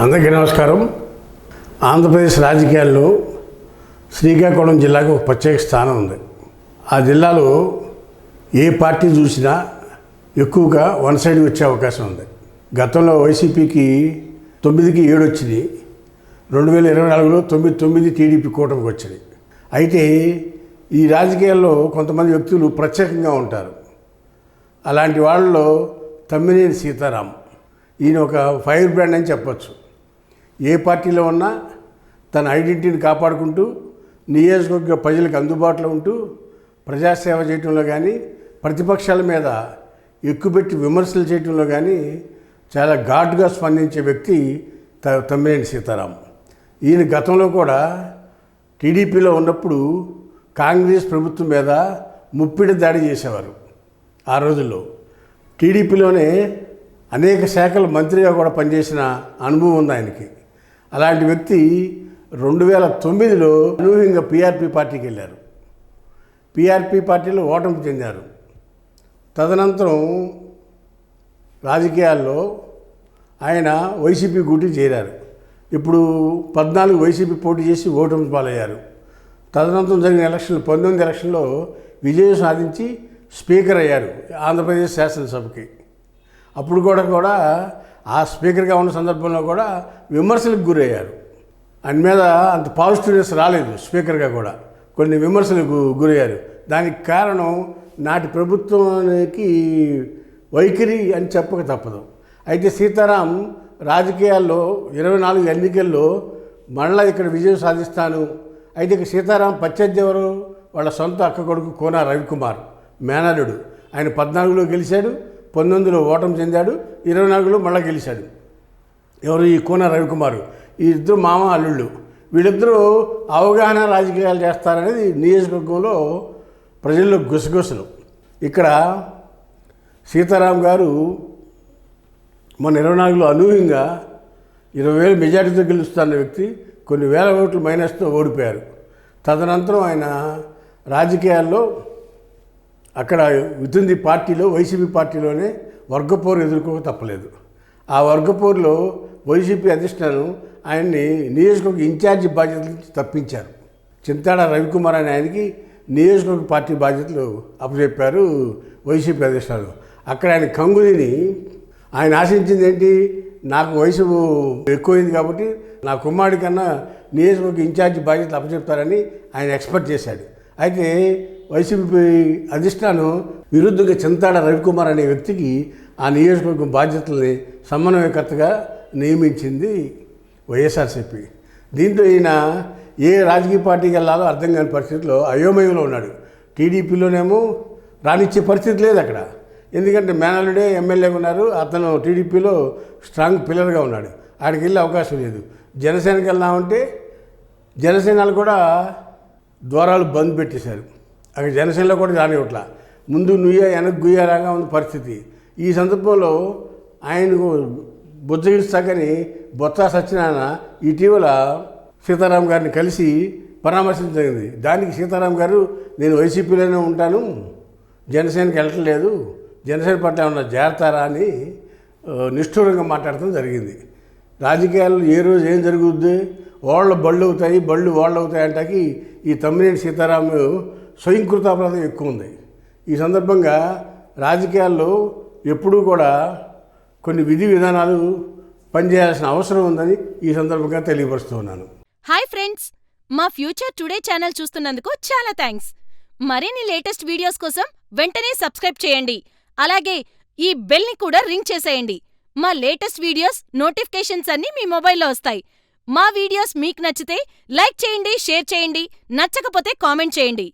అందరికీ నమస్కారం. ఆంధ్రప్రదేశ్ రాజకీయాల్లో శ్రీకాకుళం జిల్లాకు ఒక ప్రత్యేక స్థానం ఉంది. ఆ జిల్లాలో ఏ పార్టీ చూసినా ఎక్కువగా వన్ సైడ్ వచ్చే అవకాశం ఉంది. గతంలో వైసీపీకి తొమ్మిదికి ఏడు వచ్చింది. రెండు వేల ఇరవై నాలుగులో తొమ్మిది తొమ్మిది టీడీపీ కూటమికి వచ్చింది. అయితే ఈ రాజకీయాల్లో కొంతమంది వ్యక్తులు ప్రత్యేకంగా ఉంటారు. అలాంటి వాళ్ళలో తమ్మినేని సీతారాం. ఈయన ఒక ఫైర్ బ్రాండ్ అని చెప్పొచ్చు. ఏ పార్టీలో ఉన్నా తన ఐడెంటిటీని కాపాడుకుంటూ నియోజకవర్గ ప్రజలకు అందుబాటులో ఉంటూ ప్రజాసేవ చేయటంలో కానీ ప్రతిపక్షాల మీద ఎక్కుపెట్టి విమర్శలు చేయటంలో కానీ చాలా ఘాటుగా స్పందించే వ్యక్తి త తమ్మినేని సీతారాం. ఈయన గతంలో కూడా టీడీపీలో ఉన్నప్పుడు కాంగ్రెస్ ప్రభుత్వం మీద ముప్పిడి దాడి చేసేవారు ఆ రోజుల్లో. టీడీపీలోనే అనేక శాఖల మంత్రిగా కూడా పనిచేసిన అనుభవం ఉంది ఆయనకి. అలాంటి వ్యక్తి రెండు వేల తొమ్మిదిలో అనూహ్యంగా పీఆర్పీ పార్టీకి వెళ్ళారు. పీఆర్పీ పార్టీలో ఓటమి చెందారు. తదనంతరం రాజకీయాల్లో ఆయన వైసీపీ గూటి చేరారు. ఇప్పుడు పద్నాలుగు వైసీపీ పోటీ చేసి ఓటమి పాలయ్యారు. తదనంతరం జరిగిన ఎలక్షన్ పంతొమ్మిది ఎలక్షన్లో విజయం సాధించి స్పీకర్ అయ్యారు ఆంధ్రప్రదేశ్ శాసనసభకి. అప్పుడు కూడా కూడా ఆ స్పీకర్గా ఉన్న సందర్భంలో కూడా విమర్శలకు గురయ్యారు. ఆయన మీద అంత పాజిటివ్నెస్ రాలేదు స్పీకర్గా కూడా. కొన్ని విమర్శలకు గురయ్యారు. దానికి కారణం నాటి ప్రభుత్వానికి వైఖరి అని చెప్పక తప్పదు. అయితే సీతారాం రాజకీయాల్లో ఇరవై నాలుగు ఎన్నికల్లో మళ్ళా ఇక్కడ విజయం సాధిస్తాను. అయితే ఇక సీతారాం ప్రత్యర్థి ఎవరు? వాళ్ళ సొంత అక్క కొడుకు కోన రవికుమార్ మేనలుడు ఆయన పద్నాలుగులో గెలిచాడు. పంతొమ్మిదిలో ఓటమి చెందాడు ఇరవై నాలుగులో మళ్ళీ గెలిచాడు. ఎవరు? ఈ కోన రవికుమారు. ఈ ఇద్దరు మామ అల్లుళ్ళు. వీళ్ళిద్దరూ అవగాహన రాజకీయాలు చేస్తారనేది నియోజకవర్గంలో ప్రజల్లో గుసగుసలు. ఇక్కడ సీతారాం గారు మొన్న ఇరవై నాలుగులో అనూహ్యంగా ఇరవై వేలు మెజార్టీతో గెలుస్తున్న వ్యక్తి కొన్ని వేల ఓట్లు మైనస్తో ఓడిపోయారు. తదనంతరం ఆయన రాజకీయాల్లో అక్కడ వితిన్ ది పార్టీలో వైసీపీ పార్టీలోనే వర్గపోరు ఎదుర్కోక తప్పలేదు. ఆ వర్గపోరులో వైసీపీ అధిష్టానం ఆయన్ని నియోజకవర్గ ఇన్ఛార్జి బాధ్యతల నుంచి తప్పించారు. చింతాడ రవికుమార్ అనే ఆయనకి నియోజకవర్గ పార్టీ బాధ్యతలు అప్పచెప్పారు వైసీపీ అధిష్టానం. అక్కడ ఆయన కంగుదిని ఆయన ఆశించింది ఏంటి? నాకు వయసు ఎక్కువైంది కాబట్టి నా కుమారుడి కన్నా నియోజకవర్గ ఇన్ఛార్జి బాధ్యతలు అప్పచెప్తారని ఆయన ఎక్స్పెక్ట్ చేశాడు. అయితే వైసీపీ అధిష్టానం విరుద్ధంగా చింతాడ రవికుమార్ అనే వ్యక్తికి ఆ నియోజకవర్గం బాధ్యతల్ని సమన్వయకర్తగా నియమించింది వైఎస్ఆర్సీపీ. దీంతో ఈయన ఏ రాజకీయ పార్టీకి వెళ్ళాలో అర్థం కాని పరిస్థితిలో అయోమయంలో ఉన్నాడు. టీడీపీలోనేమో రానిచ్చే పరిస్థితి లేదు అక్కడ. ఎందుకంటే మేనలుడే ఎమ్మెల్యేగా ఉన్నారు అతను టీడీపీలో స్ట్రాంగ్ పిల్లర్గా ఉన్నాడు. ఆడికి వెళ్ళే అవకాశం లేదు. జనసేనకి వెళ్దామంటే జనసేనలు కూడా ద్వారాలు బంద్ పెట్టేశారు. అక్కడ జనసేనలో కూడా రానివ్వట్లా ముందు నుయ్య వెనక్కి గుయ్యేలాగా ఉంది పరిస్థితి. ఈ సందర్భంలో ఆయనకు బుజ్జగిస్తాకని బొత్స సత్యనారాయణ ఇటీవల సీతారాం గారిని కలిసి పరామర్శించడం జరిగింది. దానికి సీతారాం గారు నేను వైసీపీలోనే ఉంటాను జనసేనకి వెళ్ళట్లేదు జనసేన పట్ల ఏమన్నా చేరతారా అని నిష్ఠూరంగా మాట్లాడటం జరిగింది. రాజకీయాల్లో ఏ రోజు ఏం జరుగుద్ది? వాళ్ళ బళ్ళు అవుతాయి బళ్ళు వాళ్ళు అవుతాయి అంటాకి ఈ తమ్మినేని సీతారాము స్వయంకృత అపరాధం ఎక్కువ ఉంది. ఈ సందర్భంగా రాజకీయాల్లో ఎప్పుడూ కూడా కొన్ని విధి విధానాలు పనిచేయాల్సిన అవసరం ఉందని ఈ సందర్భంగా తెలియపరుస్తూ ఉన్నాను. Hi friends! మా ఫ్యూచర్ టుడే ఛానల్ చూస్తున్నందుకు చాలా థ్యాంక్స్. మరిన్ని లేటెస్ట్ వీడియోస్ కోసం వెంటనే సబ్స్క్రైబ్ చేయండి. అలాగే ఈ బెల్ని కూడా రింగ్ చేసేయండి. మా లేటెస్ట్ వీడియోస్ నోటిఫికేషన్స్ అన్నీ మీ మొబైల్లో వస్తాయి. మా వీడియోస్ మీకు నచ్చితే లైక్ చేయండి షేర్ చేయండి నచ్చకపోతే కామెంట్ చేయండి.